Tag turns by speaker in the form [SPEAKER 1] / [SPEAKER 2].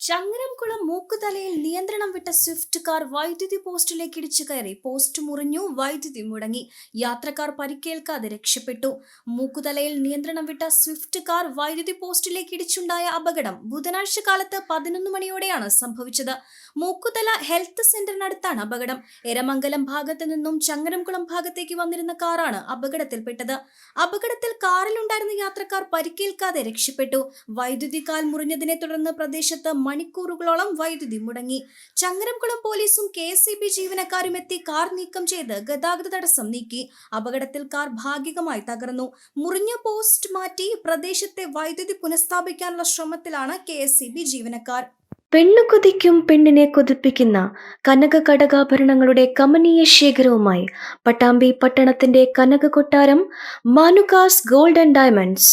[SPEAKER 1] ചങ്ങരംകുളം മൂക്കുതലയിൽ നിയന്ത്രണം വിട്ട Swift car വൈദ്യുതി പോസ്റ്റിലേക്ക് ഇടിച്ചു കയറി. പോസ്റ്റ് മുറിഞ്ഞു വൈദ്യുതി മുടങ്ങി. യാത്രക്കാർ പരിക്കേൽക്കാതെ രക്ഷപ്പെട്ടു. മൂക്കുതലയിൽ നിയന്ത്രണം വിട്ട സ്വിഫ്റ്റ് കാർ വൈദ്യുതി പോസ്റ്റിലേക്ക് ഇടിച്ചുണ്ടായ അപകടം ബുധനാഴ്ച കാലത്ത് പതിനൊന്ന് മണിയോടെയാണ് സംഭവിച്ചത്. മൂക്കുതല ഹെൽത്ത് സെന്ററിനടുത്താണ് അപകടം. എരമംഗലം ഭാഗത്ത് നിന്നും ചങ്ങരംകുളം ഭാഗത്തേക്ക് വന്നിരുന്ന കാറാണ് അപകടത്തിൽപ്പെട്ടത്. അപകടത്തിൽ കാറിലുണ്ടായിരുന്ന യാത്രക്കാർ പരിക്കേൽക്കാതെ രക്ഷപ്പെട്ടു. വൈദ്യുതി കാൽ മുറിഞ്ഞതിനെ തുടർന്ന് പ്രദേശത്ത് മണിക്കൂറുകളോളം വൈദ്യുതി മുടങ്ങി. ചങ്ങരംകുളം പോലീസും കെ എസ് ജീവനക്കാരും എത്തി കാർ നീക്കം ചെയ്ത് ഗതാഗത തടസ്സം നീക്കി. അപകടത്തിൽ കാർ ഭാഗികമായി തകർന്നു. മുറിഞ്ഞ പോസ്റ്റ് മാറ്റി പ്രദേശത്തെ വൈദ്യുതി പുനഃസ്ഥാപിക്കാനുള്ള ശ്രമത്തിലാണ് കെ ജീവനക്കാർ.
[SPEAKER 2] പെണ്ണു കൊതിക്കും പെണ്ണിനെ കൊതിപ്പിക്കുന്ന കനക കടകാഭരണങ്ങളുടെ കമനീയ ശേഖരവുമായി. പട്ടാമ്പി പട്ടണത്തിന്റെ കനക കൊട്ടാരം Manukas gold and diamonds